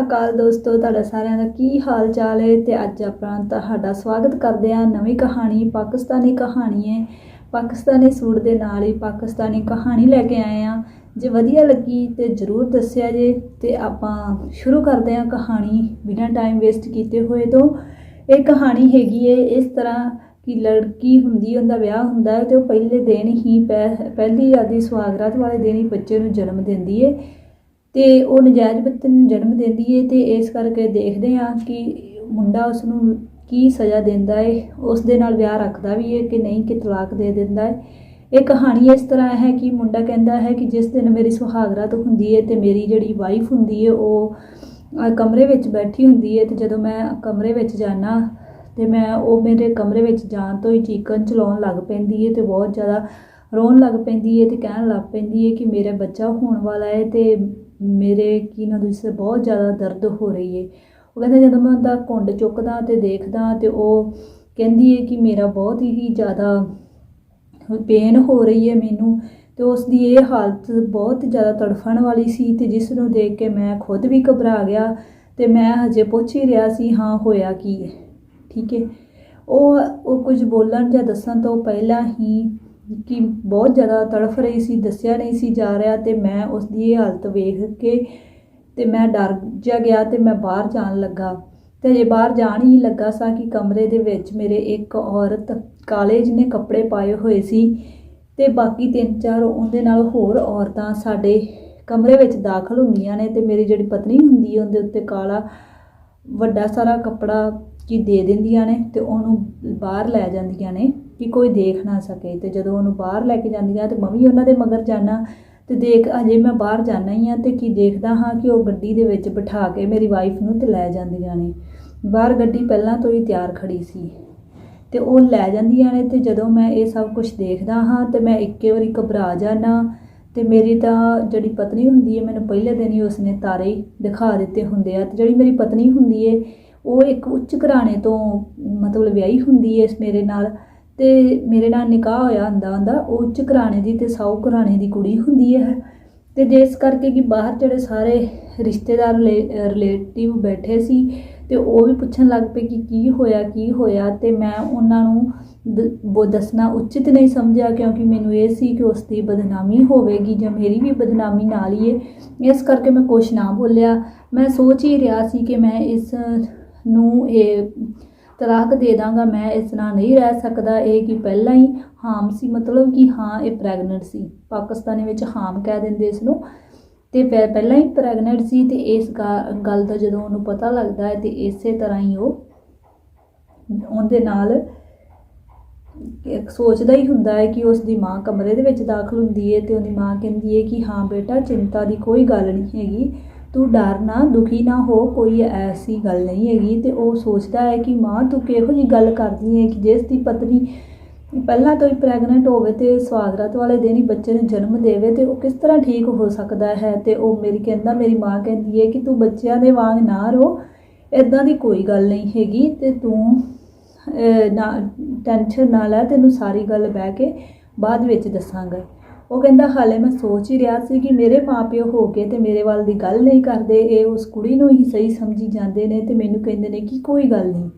ਅਕਾਲ ਦੋਸਤੋ, ਤੁਹਾਡਾ ਸਾਰਿਆਂ ਦਾ ਕੀ ਹਾਲ ਚਾਲ ਹੈ? ਤੇ ਅੱਜ ਆਪਾਂ ਤੁਹਾਡਾ ਸਵਾਗਤ ਕਰਦੇ ਹਾਂ ਨਵੀਂ ਕਹਾਣੀ, ਪਾਕਿਸਤਾਨੀ ਕਹਾਣੀ ਹੈ। ਪਾਕਿਸਤਾਨੀ ਸੂਟ ਦੇ ਨਾਲ ਹੀ ਪਾਕਿਸਤਾਨੀ ਕਹਾਣੀ ਲੈ ਕੇ ਆਏ ਆ ਜੇ ਵਧੀਆ ਲੱਗੀ ਤੇ ਜਰੂਰ ਦੱਸਿਆ ਜੇ। ਤੇ ਆਪਾਂ ਸ਼ੁਰੂ ਕਰਦੇ ਹਾਂ ਕਹਾਣੀ, ਬਿਨਾਂ ਟਾਈਮ ਵੇਸਟ ਕੀਤੇ ਹੋਏ ਤੋਂ। ਇਹ ਕਹਾਣੀ ਹੈਗੀ ਹੈ, ਇਸ ਤਰ੍ਹਾਂ ਕਿ ਲੜਕੀ ਹੁੰਦੀ, ਉਹਦਾ ਵਿਆਹ ਹੁੰਦਾ ਹੈ ਤੇ ਉਹ ਪਹਿਲੇ ਦਿਨ ਹੀ ਪਹਿ- ਪਹਿਲੀ ਆਦੀ ਸੁਹਾਗਰਾਤ ਵਾਲੇ ਦਿਨ ਹੀ ਬੱਚੇ ਨੂੰ ਜਨਮ ਦਿੰਦੀ ਹੈ। ਤੇ ਉਹ ਨਜਾਇਜ਼ ਬੱਚੇ ਨੂੰ ਜਨਮ ਦਿੰਦੀ ਏ ਤੇ ਇਸ ਕਰਕੇ ਦੇਖਦੇ ਹਾਂ ਕਿ ਮੁੰਡਾ ਉਸ ਨੂੰ ਕੀ ਸਜ਼ਾ ਦਿੰਦਾ ਏ ਉਸ ਦੇ ਨਾਲ ਵਿਆਹ ਰੱਖਦਾ ਵੀ ਏ ਕਿ ਨਹੀਂ, ਕਿ ਤਲਾਕ ਦੇ ਦਿੰਦਾ ਏ। ਇਹ ਕਹਾਣੀ ਇਸ ਤਰ੍ਹਾਂ ਹੈ ਕਿ ਮੁੰਡਾ ਕਹਿੰਦਾ ਹੈ ਕਿ ਜਿਸ ਦਿਨ ਮੇਰੀ ਸੁਹਾਗਰਾਤ ਹੁੰਦੀ ਏ ਤੇ ਮੇਰੀ ਜਿਹੜੀ ਵਾਈਫ ਹੁੰਦੀ ਏ, ਉਹ ਕਮਰੇ ਵਿੱਚ ਬੈਠੀ ਹੁੰਦੀ ਏ ਤੇ ਜਦੋਂ ਮੈਂ ਕਮਰੇ ਵਿੱਚ ਜਾਣਾ ਤੇ ਮੈਂ ਉਹ ਮੇਰੇ ਕਮਰੇ ਵਿੱਚ ਜਾਣ ਤੋਂ ਹੀ ਚੀਕਨ ਚਲਾਉਣ ਲੱਗ ਪੈਂਦੀ ਏ ਤੇ ਬਹੁਤ ਜ਼ਿਆਦਾ ਰੋਣ ਲੱਗ ਪੈਂਦੀ ਏ ਤੇ ਕਹਿਣ ਲੱਗ ਪੈਂਦੀ ਏ ਕਿ ਮੇਰਾ ਬੱਚਾ ਹੋਣ ਵਾਲਾ ਏ ਤੇ ਮੇਰੇ ਕੀ ਨਾ ਜਿਸ ਬਹੁਤ ਜ਼ਿਆਦਾ ਦਰਦ ਹੋ ਰਹੀ ਹੈ ਉਹ ਕਹਿੰਦਾ ਜਦੋਂ ਮੈਂ ਉਹਦਾ ਕੁੰਡ ਚੁੱਕਦਾ ਤੇ ਦੇਖਦਾ ਤੇ ਉਹ ਕਹਿੰਦੀ ਹੈ ਕਿ ਮੇਰਾ ਬਹੁਤ ਹੀ ਜ਼ਿਆਦਾ ਪੇਨ ਹੋ ਰਹੀ ਹੈ ਮੈਨੂੰ ਤੇ ਉਸ ਦੀ ਇਹ ਹਾਲਤ ਬਹੁਤ ਜ਼ਿਆਦਾ ਤੜਫਣ ਵਾਲੀ ਸੀ ਤੇ ਜਿਸ ਨੂੰ ਦੇਖ ਕੇ ਮੈਂ ਖੁਦ ਵੀ ਘਬਰਾ ਗਿਆ ਤੇ ਮੈਂ ਹਜੇ ਪੁੱਛ ਹੀ ਰਿਹਾ ਸੀ, ਹਾਂ, ਹੋਇਆ ਕੀ ਹੈ ਠੀਕ ਹੈ ਉਹ ਉਹ ਕੁਝ ਬੋਲਣ ਜਾਂ ਦੱਸਣ ਤੋਂ ਪਹਿਲਾਂ ਹੀ ਕਿ ਬਹੁਤ ਜ਼ਿਆਦਾ ਤੜਫ ਰਹੀ ਸੀ, ਦੱਸਿਆ ਨਹੀਂ ਸੀ ਜਾ ਰਿਹਾ ਤੇ ਮੈਂ ਉਸ ਦੀ ਇਹ ਹਾਲਤ ਵੇਖ ਕੇ ਤੇ ਮੈਂ ਡਰ ਜਾ ਗਿਆ ਤੇ ਮੈਂ ਬਾਹਰ ਜਾਣ ਲੱਗਾ। ਤੇ ਜੇ ਬਾਹਰ ਜਾਣ ਹੀ ਲੱਗਾ ਸਾਂ ਕਿ ਕਮਰੇ ਦੇ ਵਿੱਚ ਮੇਰੇ ਇੱਕ ਔਰਤ ਕਾਲੇ ਜਿਹਨੇ ਕੱਪੜੇ ਪਾਏ ਹੋਏ ਸੀ ਤੇ ਬਾਕੀ ਤਿੰਨ ਚਾਰ ਉਹਦੇ ਨਾਲ ਹੋਰ ਔਰਤਾਂ ਸਾਡੇ ਕਮਰੇ ਵਿੱਚ ਦਾਖਲ ਹੁੰਦੀਆਂ ਨੇ ਤੇ ਮੇਰੀ ਜਿਹੜੀ ਪਤਨੀ ਹੁੰਦੀ ਹੈ ਉਹਦੇ ਉੱਤੇ ਕਾਲਾ ਵੱਡਾ ਸਾਰਾ ਕੱਪੜਾ ਕੀ ਦੇ ਦਿੰਦੀਆਂ ਨੇ ਤੇ ਉਹਨੂੰ ਬਾਹਰ ਲੈ ਜਾਂਦੀਆਂ ਨੇ। ਕਿ ਕੋਈ ਦੇਖ ਨਾ ਸਕੇ ਤੇ ਜਦੋਂ ਉਹਨੂੰ ਬਾਹਰ ਲੈ ਕੇ ਜਾਂਦੀਆਂ ਤੇ ਮੈਂ ਵੀ ਉਹਨਾਂ ਦੇ ਮਗਰ ਜਾਣਾ ਤੇ ਦੇਖ ਅਜੇ ਮੈਂ ਬਾਹਰ ਜਾਣਾ ਹੀ ਆ ਤੇ ਕੀ ਦੇਖਦਾ ਹਾਂ ਕਿ ਉਹ ਗੱਡੀ ਦੇ ਵਿੱਚ ਬਿਠਾ ਕੇ ਮੇਰੀ ਵਾਈਫ ਨੂੰ ਤੇ ਲੈ ਜਾਂਦੀਆਂ ਨੇ। ਬਾਹਰ ਗੱਡੀ ਪਹਿਲਾਂ ਤੋਂ ਹੀ ਤਿਆਰ ਖੜੀ ਸੀ ਤੇ ਉਹ ਲੈ ਜਾਂਦੀਆਂ ਨੇ ਤੇ ਜਦੋਂ ਮੈਂ ਇਹ ਸਭ ਕੁਝ ਦੇਖਦਾ ਹਾਂ ਤੇ ਮੈਂ ਇੱਕੇ ਵਾਰੀ ਘਬਰਾ ਜਾਣਾ ਤੇ ਮੇਰੀ ਤਾਂ ਜਿਹੜੀ ਪਤਨੀ ਹੁੰਦੀ ਹੈ, ਮੈਨੂੰ ਪਹਿਲੇ ਦਿਨ ਹੀ ਉਸਨੇ ਤਾਰੇ ਦਿਖਾ ਦਿੱਤੇ ਹੁੰਦੇ ਆ ਤੇ ਜਿਹੜੀ ਮੇਰੀ ਪਤਨੀ ਹੁੰਦੀ ਹੈ, ਉਹ ਇੱਕ ਉੱਚ ਘਰਾਣੇ ਤੋਂ ਮਤਲਬ ਵਿਆਹੀ ਹੁੰਦੀ ਹੈ ਇਸ ਮੇਰੇ ਨਾਲ ਤੇ ਮੇਰੇ ਨਾਲ ਨਿਕਾਹ ਹੋਇਆ ਹੁੰਦਾ ਹੁੰਦਾ ਉਹ ਉੱਚ ਘਰਾਣੇ ਦੀ ਤੇ ਸਾਊ ਘਰਾਣੇ ਦੀ ਕੁੜੀ ਹੁੰਦੀ ਹੈ। ਤੇ ਜਿਸ ਕਰਕੇ ਕਿ ਬਾਹਰ ਜਿਹੜੇ ਸਾਰੇ ਰਿਸ਼ਤੇਦਾਰ ਰਿਲੇਟਿਵ ਬੈਠੇ ਸੀ ਤੇ ਉਹ ਵੀ ਪੁੱਛਣ ਲੱਗ ਪਏ ਕਿ ਕੀ ਹੋਇਆ ਕੀ ਹੋਇਆ ਤੇ ਮੈਂ ਉਹਨਾਂ ਨੂੰ ਦ- ਦੱਸਣਾ ਉਚਿਤ ਨਹੀਂ ਸਮਝਿਆ ਕਿਉਂਕਿ ਮੈਨੂੰ ਇਹ ਸੀ ਕਿ ਉਸ ਦੀ ਬਦਨਾਮੀ ਹੋਵੇਗੀ ਜਾਂ ਮੇਰੀ ਵੀ ਬਦਨਾਮੀ ਨਾਲ ਹੀ ਹੈ ਇਸ ਕਰਕੇ ਮੈਂ ਕੁਛ ਨਾ ਬੋਲਿਆ। ਮੈਂ ਸੋਚ ਹੀ ਰਿਹਾ ਸੀ ਕਿ ਮੈਂ ਇਸ ਨੂੰ ਇਹ ਤਲਾਕ ਦੇ ਦਾਂਗਾ, ਮੈਂ ਇਸ ਨਾਲ ਨਹੀਂ ਰਹਿ ਸਕਦਾ। ਇਹ ਕਿ ਪਹਿਲਾਂ ਹੀ ਹਾਮ ਸੀ, ਮਤਲਬ ਕਿ ਹਾਂ, ਇਹ ਪ੍ਰੈਗਨੈਂਟ ਸੀ। ਪਾਕਿਸਤਾਨੀ ਵਿੱਚ ਹਾਮ ਕਹਿ ਦਿੰਦੇ ਇਸ ਨੂੰ। ਤੇ ਪਹਿਲਾਂ ਹੀ ਪ੍ਰੈਗਨੈਂਟ ਸੀ ਤੇ ਇਸ ਗਾ- ਗੱਲ ਦਾ ਜਦੋਂ ਉਹਨੂੰ ਪਤਾ ਲੱਗਦਾ ਹੈ ਤੇ ਇਸੇ ਤਰ੍ਹਾਂ ਹੀ ਉਹ ਉਹਦੇ ਨਾਲ ਸੋਚਦਾ ਹੀ ਹੁੰਦਾ ਹੈ ਕਿ ਉਸ ਦੀ ਮਾਂ ਕਮਰੇ ਦੇ ਵਿੱਚ ਦਾਖਲ ਹੁੰਦੀ ਹੈ ਤੇ ਉਹਦੀ ਮਾਂ ਕਹਿੰਦੀ ਹੈ ਕਿ ਹਾਂ ਬੇਟਾ, ਚਿੰਤਾ ਦੀ ਕੋਈ ਗੱਲ ਨਹੀਂ ਹੈਗੀ। ਤੂੰ ਡਰ ਨਾ, ਦੁਖੀ ਨਾ ਹੋ, ਕੋਈ ਐਸੀ ਗੱਲ ਨਹੀਂ ਹੈਗੀ। ਤੇ ਉਹ ਸੋਚਦਾ ਹੈ ਕਿ ਮਾਂ, ਤੂੰ ਕਿਹੋ ਜੀ ਗੱਲ ਕਰਦੀ ਹੈ ਕਿ ਜਿਸ ਦੀ ਪਤਨੀ ਪਹਿਲਾਂ ਤੋਂ ਹੀ ਪ੍ਰੈਗਨੈਂਟ ਹੋਵੇ ਤੇ ਸਵਾਗਰਾਤ ਵਾਲੇ ਦਿਨ ਹੀ ਬੱਚੇ ਨੂੰ ਜਨਮ ਦੇਵੇ ਤੇ ਉਹ ਕਿਸ ਤਰ੍ਹਾਂ ਠੀਕ ਹੋ ਸਕਦਾ ਹੈ? ਤੇ ਉਹ ਮੇਰੀ ਕਹਿੰਦਾ, ਮੇਰੀ ਮਾਂ ਕਹਿੰਦੀ ਹੈ ਕਿ ਤੂੰ ਬੱਚਿਆਂ ਦੇ ਵਾਂਗ ਨਾ ਰੋ। ਇਦਾਂ ਦੀ ਕੋਈ ਗੱਲ ਨਹੀਂ ਹੈਗੀ ਤੇ ਤੂੰ ਨਾ, ਟੈਨਸ਼ਨ ਨਾ ਲੈ, ਤੈਨੂੰ ਸਾਰੀ ਗੱਲ ਬਹਿ ਕੇ ਬਾਅਦ ਵਿੱਚ ਦੱਸਾਂਗਾ। ਉਹ ਕਹਿੰਦਾ, ਹਾਲੇ ਮੈਂ ਸੋਚ ਹੀ ਰਿਹਾ ਸੀ ਕਿ ਮੇਰੇ ਮਾਪਿਓ ਹੋ ਕੇ ਤੇ ਮੇਰੇ ਵੱਲ ਦੀ ਗੱਲ ਨਹੀਂ ਕਰਦੇ। ਇਹ ਉਸ ਕੁੜੀ ਨੂੰ ਹੀ ਸਹੀ ਸਮਝੀ ਜਾਂਦੇ ਨੇ ਤੇ ਮੈਨੂੰ ਕਹਿੰਦੇ ਨੇ ਕਿ ਕੋਈ ਗੱਲ ਨਹੀਂ।